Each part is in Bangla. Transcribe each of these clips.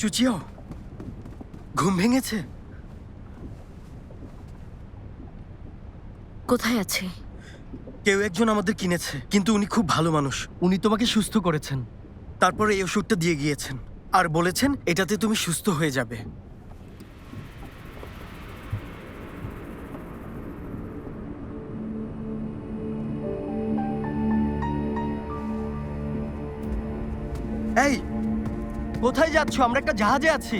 চুচিও ঘুম ভেঙেছে। কোথায় আছে? কেউ একজন আমাদের কিনেছে কিন্তু উনি খুব ভালো মানুষ। উনি তোমাকে সুস্থ করেছেন। তারপরে এই ওষুধটা দিয়ে গিয়েছেন। আর বলেছেন এটাতে তুমি সুস্থ হয়ে যাবে। এই কোথায় যাচ্ছ? আমরা একটা জাহাজে আছি।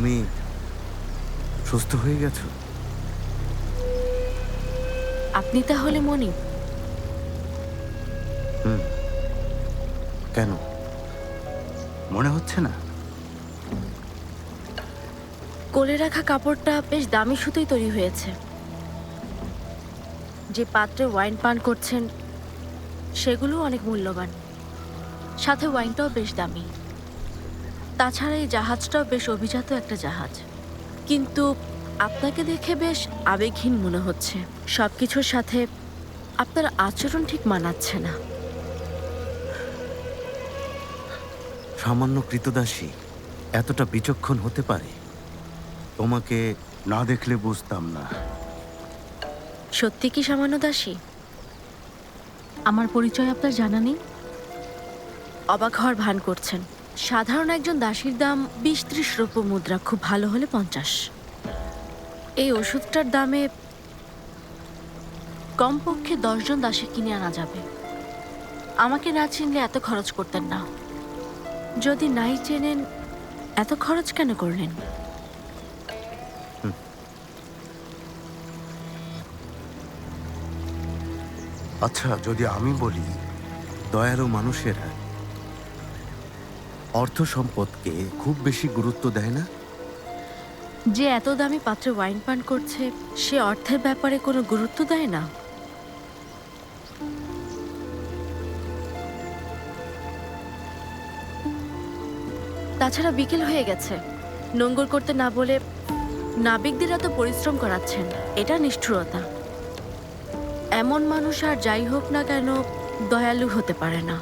তুমি সুস্থ হয়ে গেছো? আপনি তাহলে মনি। কেন? মনে হচ্ছে না? কোলে রাখা কাপড়টা বেশ দামি সুতোই তৈরি হয়েছে। যে পাত্রে ওয়াইন পান করছেন সেগুলো অনেক মূল্যবান। সাথে ওয়াইনটাও বেশ দামি। তাছাড়া এই জাহাজটাও বেশ অভিজাত একটা জাহাজ। কিন্তু আপনাকে দেখে বেশ আবেগহীন মনে হচ্ছে। সব কিছুর সাথে আপনার আচরণ ঠিক মানাচ্ছে না। সামান্য কৃতদাসী এতটা বিচক্ষণ হতে পারে। তোমাকে না দেখলে বুঝতাম না। সত্যি কি সামান্য দাসী? আমার পরিচয় আপনার জানা নেই? অবাক হওয়ার ভান করছেন। সাধারণ একজন দাসীর দাম বিশ ত্রিশ রৌপ্য মুদ্রা, খুব ভালো হলে পঞ্চাশ। এই ওষুধটার দামে কমপক্ষে দশজন দাসী কিনে আনা যাবে। আমাকে না চিনলে এত খরচ করতেন না। যদি নাই চেনেন, এত খরচ কেন করলেন? আচ্ছা যদি আমি বলি, দয়ালু মানুষেরা অর্থ সম্পদকে খুব বেশি গুরুত্ব দেয় না? যে এত দামি পাত্রে ওয়াইন পান করছে, সে অর্থের ব্যাপারে কোনো গুরুত্ব দেয় না? তাছাড়া বিকেল হয়ে গেছে। নোঙ্গর করতে না বলে নাবিকদের এত পরিশ্রম করাচ্ছেন, এটা নিষ্ঠুরতা। এমন মানুষ আর যাই হোক না কেন দয়ালু হতে পারে না।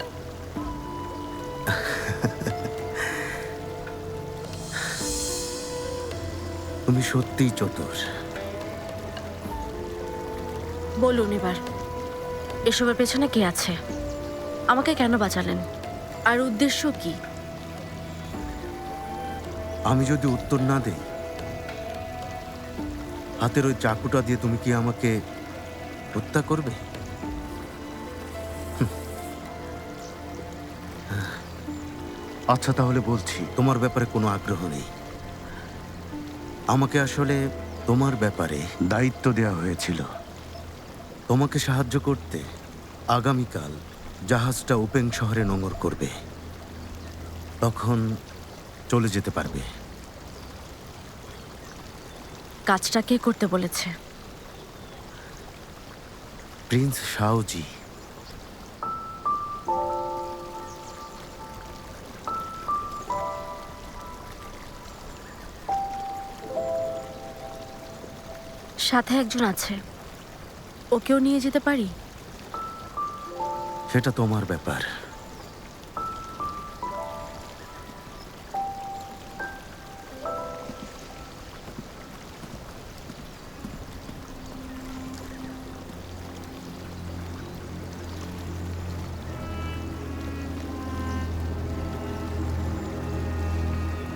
তুমি সত্যিই চতুর। বলুন এবার এসবের পেছনে কে আছে? আমাকে কেন বাঁচালেন? আর উদ্দেশ্য কি? আমি যদি উত্তর না দেই হাতের ওই চাকুটা দিয়ে তুমি কি আমাকে হত্যা করবে? আচ্ছা তাহলে বলছি তোমার ব্যাপারে কোনো আগ্রহ নেই। আমাকে আসলে তোমার ব্যাপারে দায়িত্ব দেওয়া হয়েছিল। তোমাকে সাহায্য করতে আগামীকাল জাহাজটা ওপেং শহরে নোঙর করবে। তখন চলে যেতে পারবে। কাজটা কে করতে বলেছে? প্রিন্স শাওজি। সাথে একজন আছে। ওকেও নিয়ে যেতে পারি? সেটা তোমার ব্যাপার।